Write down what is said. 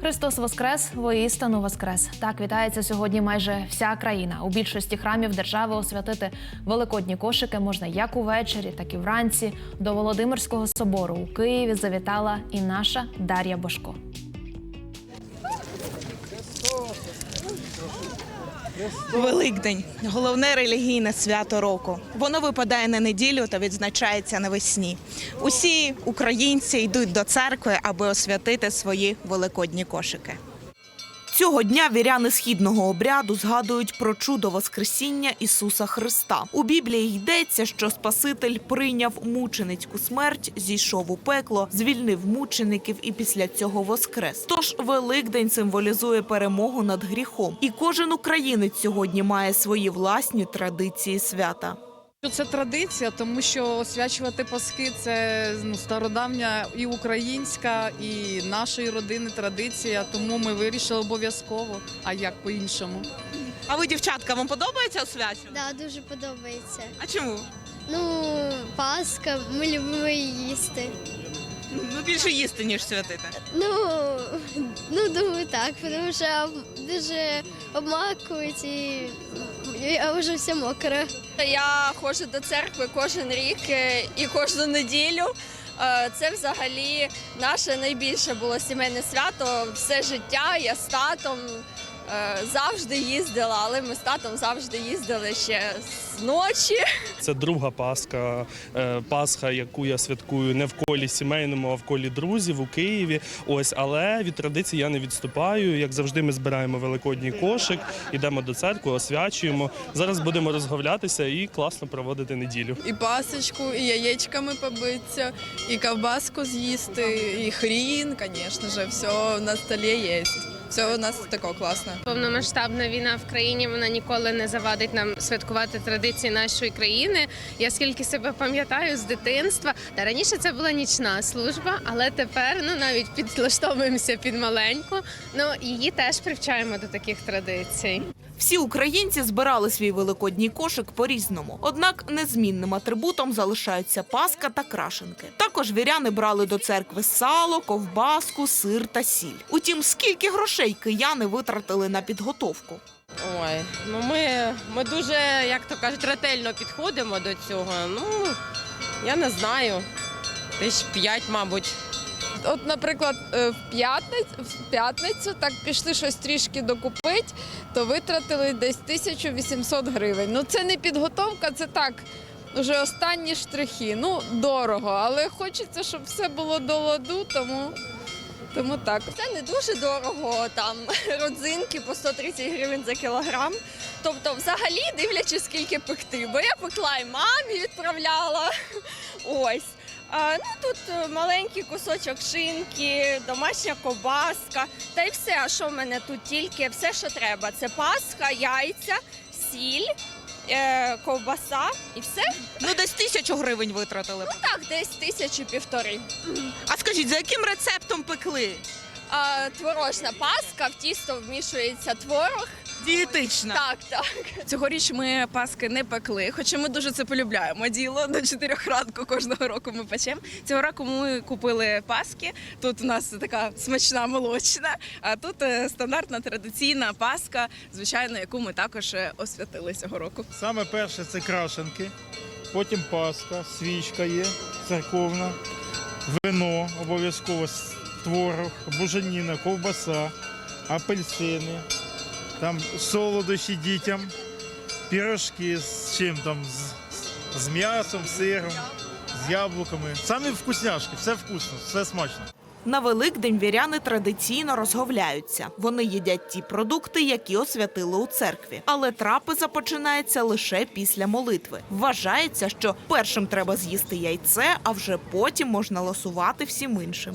Христос Воскрес, воістину Воскрес. Так вітається сьогодні майже вся країна. У більшості храмів держави освятити великодні кошики можна як увечері, так і вранці. До Володимирського собору у Києві завітала і наша Дар'я Бошко. Великдень головне релігійне свято року. Воно випадає на неділю та відзначається навесні. Усі українці йдуть до церкви, аби освятити свої великодні кошики. Цього дня віряни східного обряду згадують про чудо Воскресіння Ісуса Христа. У Біблії йдеться, що Спаситель прийняв мученицьку смерть, зійшов у пекло, звільнив мучеників і після цього воскрес. Тож Великдень символізує перемогу над гріхом, і кожен українець сьогодні має свої власні традиції свята. Це традиція, тому що освячувати паски це ну, стародавня і українська, і нашої родини традиція. Тому ми вирішили обов'язково. А як по-іншому? А ви, дівчатка, вам подобається освячувати? Да, дуже подобається. А чому? Ну, Пасха, ми любимо її їсти. Ну більше їсти ніж святити. Ну, ну думаю, так, тому що дуже обмакують і я вже все мокре. Я ходжу до церкви кожен рік е, і кожну неділю. Е, Це взагалі наше найбільше було сімейне свято. Все життя я з татом завжди їздила, але ми з татом завжди їздили ще з ночі. Це друга Пасха, е, Пасха, яку я святкую не в колі сімейному, а в колі друзів у Києві. Ось, але від традиції я не відступаю. Як завжди, ми збираємо великодній кошик, йдемо до церкви, освячуємо. Зараз будемо розговлятися і класно проводити неділю. І пасочку, і яєчками побитися, і ковбаску з'їсти, і хрін, звісно ж, все на столі є. Все у нас тако класно. Повномасштабна війна в країні вона ніколи не завадить нам святкувати традиції нашої країни. Я скільки себе пам'ятаю з дитинства, та раніше це була нічна служба, але тепер ну навіть підлаштовуємося під маленьку. Ну її теж привчаємо до таких традицій. Всі українці збирали свій великодній кошик по-різному. Однак незмінним атрибутом залишаються паска та крашенки. Також віряни брали до церкви сало, ковбаску, сир та сіль. Утім, скільки грошей кияни витратили на підготовку? Ой, ну ми, ми дуже, як то кажуть, ретельно підходимо до цього. Ну, я не знаю. Десь п'ять, мабуть. От, наприклад, е, в п'ятницю, в п'ятницю так пішли щось трішки докупити, то витратили десь 1800 гривень. Ну це не підготовка, це так. Вже останні штрихи. Ну, дорого, але хочеться, щоб все було до ладу, тому, тому так. Це не дуже дорого, там родзинки по 130 гривень за кілограм. Тобто, взагалі, дивлячись, скільки пекти, бо я пекла і мамі відправляла. Ось. А, ну тут е, маленький кусочок шинки, домашня ковбаска, та й все. А що в мене тут тільки все, що треба. Це пасха, яйця, сіль, е, ковбаса і все. Ну, десь тисячу гривень витратили. Ну Так, десь тисячу півтори. А скажіть, за яким рецептом пекли? Творожна паска, в тісто вмішується творог. Дієтична. Так, так. Цьогоріч ми паски не пекли, хоча ми дуже це полюбляємо. Діло до 4 ранку кожного року ми печемо. Цього року ми купили паски. Тут у нас така смачна молочна, а тут е, стандартна традиційна паска, звичайно, яку ми також е, освятили цього року. Саме перше це крашенки, потім паска, свічка є церковна, вино обов'язково, творог, буженіна, ковбаса, апельсини, там солодощі дітям, пірожки з чим там, з, з м'ясом, сиром, з яблуками. Самі вкусняшки, все вкусно, все смачно. На Великдень віряни традиційно розговляються. Вони їдять ті продукти, які освятили у церкві. Але трапеза починається лише після молитви. Вважається, що першим треба з'їсти яйце, а вже потім можна ласувати всім іншим.